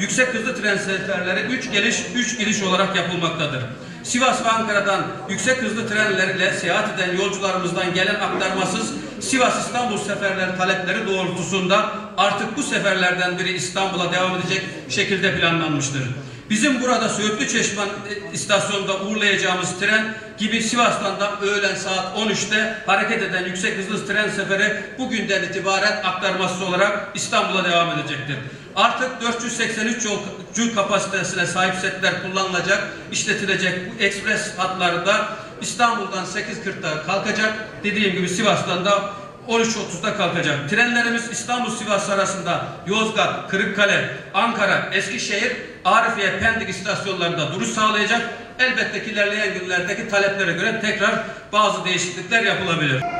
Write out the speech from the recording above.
yüksek hızlı tren seferleri 3 geliş 3 gidiş olarak yapılmaktadır. Sivas ve Ankara'dan yüksek hızlı trenlerle seyahat eden yolcularımızdan gelen aktarmasız Sivas İstanbul seferler talepleri doğrultusunda artık bu seferlerden biri İstanbul'a devam edecek şekilde planlanmıştır. Bizim burada Söğütlü Çeşme istasyonunda uğurlayacağımız tren gibi Sivas'tan da öğlen saat 13'te hareket eden yüksek hızlı tren seferi bugünden itibaren aktarmasız olarak İstanbul'a devam edecektir. Artık 483 yolcu kapasitesine sahip setler kullanılacak, işletilecek bu ekspres hatları da İstanbul'dan 8.40'da kalkacak. Dediğim gibi Sivas'tan da 13.30'da kalkacak. Trenlerimiz İstanbul-Sivas arasında Yozgat, Kırıkkale, Ankara, Eskişehir, Arifiye, Pendik istasyonlarında duruş sağlayacak. Elbette ki ilerleyen günlerdeki taleplere göre tekrar bazı değişiklikler yapılabilir.